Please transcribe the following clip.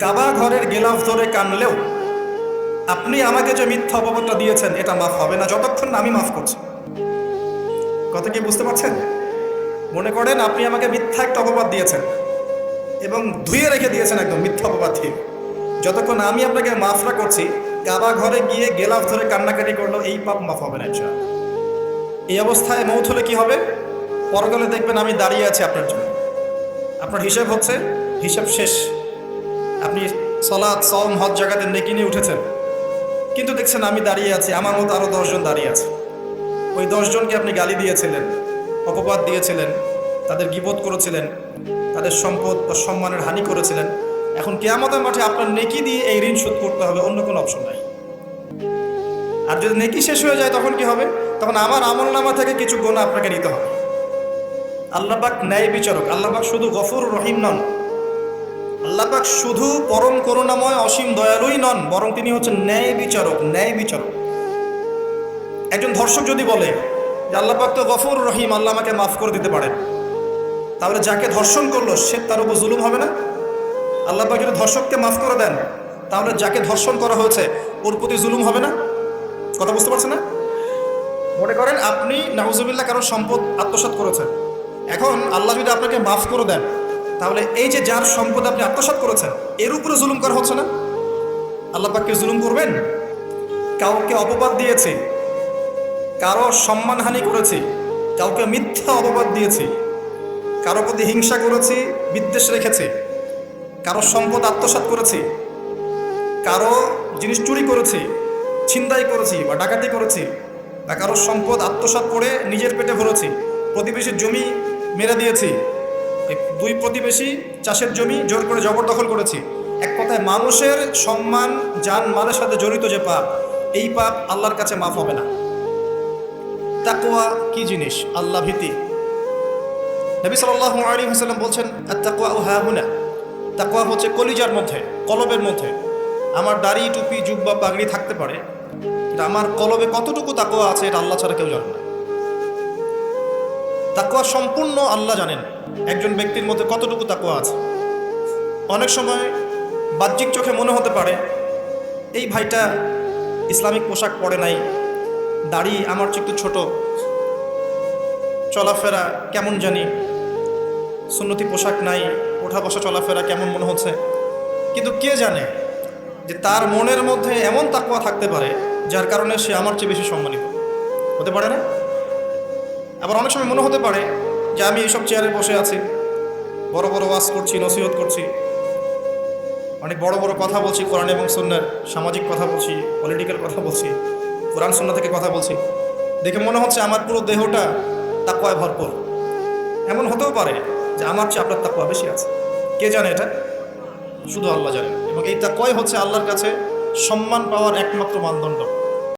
কাবা ঘরের গেলাফ ধরে কানলেও আপনি আমাকে যে মিথ্যা অপবাদটা দিয়েছেন, এটা মাফ হবে না। যতক্ষণ আমি মাফ করছি। কথা কি বুঝতে পারছেন? মনে করেন আপনি আমাকে মিথ্যা একটা অপবাদ দিয়েছেন এবং ধুয়ে রেখে দিয়েছেন একদম মিথ্যা অপবাদ দিয়ে। যতক্ষণ আমি আপনাকে মাফরা করছি, কাবা ঘরে গিয়ে গেলাফ ধরে কান্নাকাটি করল এই পাপ মাফ হবে না। এই অবস্থায় মৌত হলে কি হবে? পরকালে দেখবেন আমি দাঁড়িয়ে আছি আপনার জন্য। আপনার হিসেব হচ্ছে, হিসাব শেষ। আপনি সলাৎ সম হজ জায়গাতে নেকি নিয়ে উঠেছেন। কিন্তু দেখছেন আমি দাঁড়িয়ে আছি, আমার মতো আরও দশজন দাঁড়িয়ে আছে। ওই দশজনকে আপনি গালি দিয়েছিলেন, অপবাদ দিয়েছিলেন, তাদের গিবোধ করেছিলেন, তাদের সম্পদ বা সম্মানের হানি করেছিলেন। এখন কেয়ামতের মাঠে আপনার নেকি দিয়ে এই ঋণ শোধ করতে হবে, অন্য কোনো অপশন নাই। আর যদি নেকি শেষ হয়ে যায়, তখন কি হবে? তখন আমার আমল নামা থেকে কিছু গোনা আপনাকে নিতে হবে। আল্লাহবাক ন্যায় বিচারক আল্লাহবাক শুধু গফুর রহিম নন আল্লাহবাক শুধু পরম করুণাময় অসীম দয়ালুই নন, বরং তিনি হচ্ছেন ন্যায় বিচারক ন্যায় বিচারক। একজন ধর্ষক যদি বলে যে আল্লাহবাক তো গফুর রহিম, আল্লাহ আমাকে মাফ করে দিতে পারেন, তাহলে যাকে ধর্ষণ করল সে তার উপর জুলুম হবে না? আল্লাহবাক যদি ধর্ষককে মাফ করে দেন, তাহলে যাকে ধর্ষণ করা হয়েছে ওর প্রতি জুলুম হবে না? কথা বুঝতে পারছেন না? মনে করেন আপনি নাহুজুবিল্লাহ কারও সম্পদ আত্মসাৎ করেছেন। এখন আল্লাহ যদি আপনাকে মাফ করে দেন তাহলে এই যে যার সম্পদ আপনি আত্মসাৎ করেছেন, এর উপরে জুলুম করা হচ্ছে না? আল্লাহ জুলুম করবেন? কাউকে অপবাদ দিয়েছি, কারও সম্মানহানি করেছি, কাউকে মিথ্যা অপবাদ দিয়েছি, কারও প্রতি হিংসা করেছি, বিদ্বেষ রেখেছি, কারও সম্পদ আত্মসাৎ করেছি, কারও জিনিস চুরি করেছি, ছিনতাই করেছি বা ডাকাতি করেছি, বা কারও সম্পদ আত্মসাৎ করে নিজের পেটে ভরেছি, প্রতিবেশীর জমি মেরে দিয়েছি দুই প্রতিবেশী চাষের জমি জোর করে জবরদখল করেছি। এক কথায় মানুষের সম্মান, যান, মালের সাথে জড়িত যে পাপ, এই পাপ আল্লাহর কাছে মাফ হবে না। তাকোয়া কি জিনিস? আল্লাহ ভীতি। নবী সাল্লাল্লাহু আলাইহি ওয়াসাল্লাম বলছেন আত্তাকওয়া হাহুনা। তাকওয়া হচ্ছে কলিজার মধ্যে, কলবের মধ্যে। আমার দাড়ি, টুপি, জুব্বা, পাগড়ি থাকতে পারে, কিন্তু আমার কলবে কতটুকু তাকওয়া আছে এটা আল্লাহ ছাড়া কেউ জানে না। তাকওয়া সম্পূর্ণ আল্লাহ জানেন। একজন ব্যক্তির মধ্যে কতটুকু তাকওয়া আছে? অনেক সময় বাহ্যিক চোখে মনে হতে পারে, এই ভাইটা ইসলামিক পোশাক পরে নাই, দাড়ি আমার চেয়ে একটু ছোট, চলাফেরা কেমন জানি, সুন্নতি পোশাক নাই, ওঠা বসা চলাফেরা কেমন মনে হচ্ছে? কিন্তু কে জানে যে তার মনের মধ্যে এমন তাকুয়া থাকতে পারে যার কারণে সে আমার চেয়ে বেশি সম্মানিত। হতে পারে না? আবার অনেক সময় মনে হতে পারে যে আমি এইসব চেয়ারে বসে আছি। বড় বড় ওয়াজ করছি, নসিহত করছি। অনেক বড় বড় কথা বলছি, কোরআন এবং সন্ন্যার সামাজিক কথা বলছি পলিটিক্যাল কথা বলছি, কোরআন সন্না থেকে কথা বলছি। দেখে মনে হচ্ছে আমার পুরো দেহটা তাকুয়ায় ভরপুর। এমন হতেও পারে যে আমার চেয়ে আপনার তাকুয়া বেশি আছে। কে জানে এটা? শুধু আল্লাহ জানেন এবং এই তাকুয়াই হচ্ছে আল্লাহর কাছে সম্মান পাওয়ার একমাত্র মানদণ্ড।